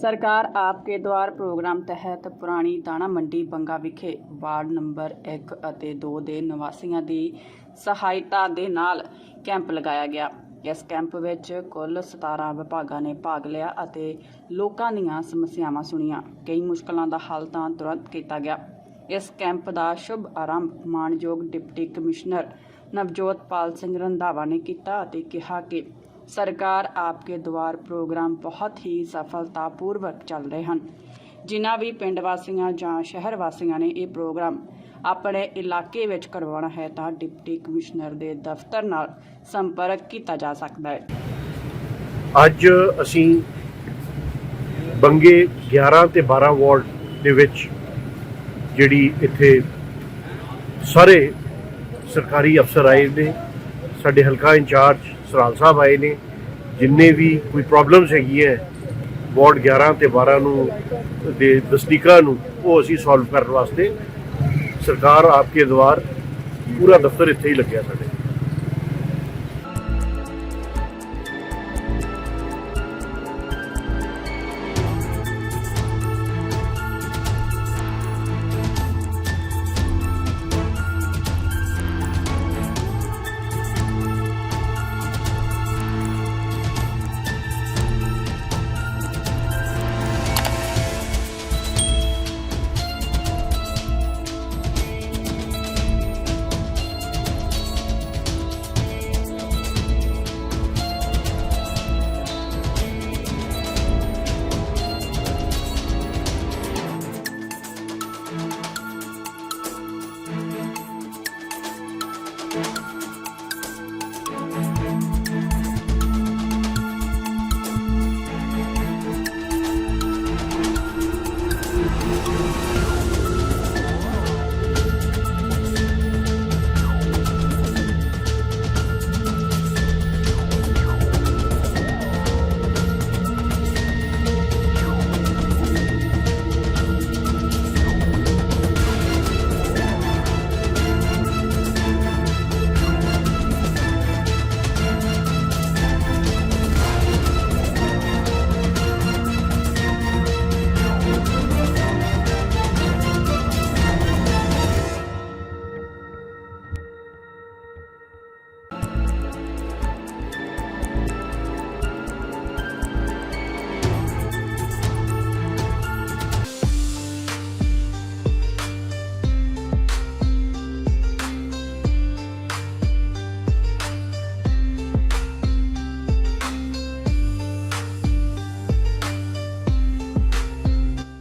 ਸਰਕਾਰ ਆਪਕੇ ਦੁਆਰ ਪ੍ਰੋਗਰਾਮ ਤਹਿਤ ਪੁਰਾਣੀ ਦਾਣਾ ਮੰਡੀ ਬੰਗਾ ਵਿਖੇ ਵਾਰਡ ਨੰਬਰ 1 ਅਤੇ 2 ਦੇ ਨਿਵਾਸੀਆਂ ਦੀ ਸਹਾਇਤਾ ਦੇ ਨਾਲ ਕੈਂਪ ਲਗਾਇਆ ਗਿਆ। ਇਸ ਕੈਂਪ ਵਿੱਚ ਕੁੱਲ 17 ਵਿਭਾਗਾਂ ਨੇ ਭਾਗ ਲਿਆ ਅਤੇ ਲੋਕਾਂ ਦੀਆਂ ਸਮੱਸਿਆਵਾਂ ਸੁਣੀਆਂ। ਕਈ ਮੁਸ਼ਕਲਾਂ ਦਾ ਹੱਲ ਤਾਂ ਤੁਰੰਤ ਕੀਤਾ ਗਿਆ। ਇਸ ਕੈਂਪ ਦਾ ਸ਼ੁਭ ਆਰੰਭ ਮਾਨਯੋਗ ਡਿਪਟੀ ਕਮਿਸ਼ਨਰ ਨਵਜੋਤ ਪਾਲ ਸਿੰਘ ਰੰਧਾਵਾ ਨੇ ਕੀਤਾ ਅਤੇ ਕਿਹਾ ਕਿ ਸਰਕਾਰ ਆਪਕੇ ਦੁਆਰ ਪ੍ਰੋਗਰਾਮ ਬਹੁਤ ਹੀ ਸਫਲਤਾਪੂਰਵਕ ਚੱਲ ਰਹੇ ਹਨ। ਜਿਨ੍ਹਾਂ ਵੀ ਪਿੰਡ ਵਾਸੀਆਂ ਜਾਂ ਸ਼ਹਿਰ ਵਾਸੀਆਂ ਨੇ ਇਹ ਪ੍ਰੋਗਰਾਮ ਆਪਣੇ ਇਲਾਕੇ ਵਿੱਚ ਕਰਵਾਉਣਾ ਹੈ ਤਾਂ ਡਿਪਟੀ ਕਮਿਸ਼ਨਰ ਦੇ ਦਫ਼ਤਰ ਨਾਲ ਸੰਪਰਕ ਕੀਤਾ ਜਾ ਸਕਦਾ ਹੈ। ਅੱਜ ਅਸੀਂ ਬੰਗੇ 11 ਤੇ 12 ਵਾਰਡ ਦੇ ਵਿੱਚ ਜਿਹੜੀ ਇੱਥੇ ਸਾਰੇ ਸਰਕਾਰੀ ਅਫਸਰ ਆਏ ਨੇ, ਸਾਡੇ ਹਲਕਾ ਇੰਚਾਰਜ ਸਰਾਲ ਸਾਹਿਬ ਆਏ ਨੇ, ਜਿੰਨੇ ਵੀ ਕੋਈ ਪ੍ਰੋਬਲਮਸ ਹੈਗੀਆਂ ਵਾਰਡ 11 ਤੇ 12 ਨੂੰ ਦੇ ਵਸਨੀਕਾਂ ਨੂੰ, ਉਹ ਅਸੀਂ ਸੋਲਵ ਕਰਨ ਵਾਸਤੇ ਸਰਕਾਰ ਆਪਕੇ ਦੁਆਰ ਪੂਰਾ ਦਫ਼ਤਰ ਇੱਥੇ ਹੀ ਲੱਗਿਆ ਸਾਡੇ।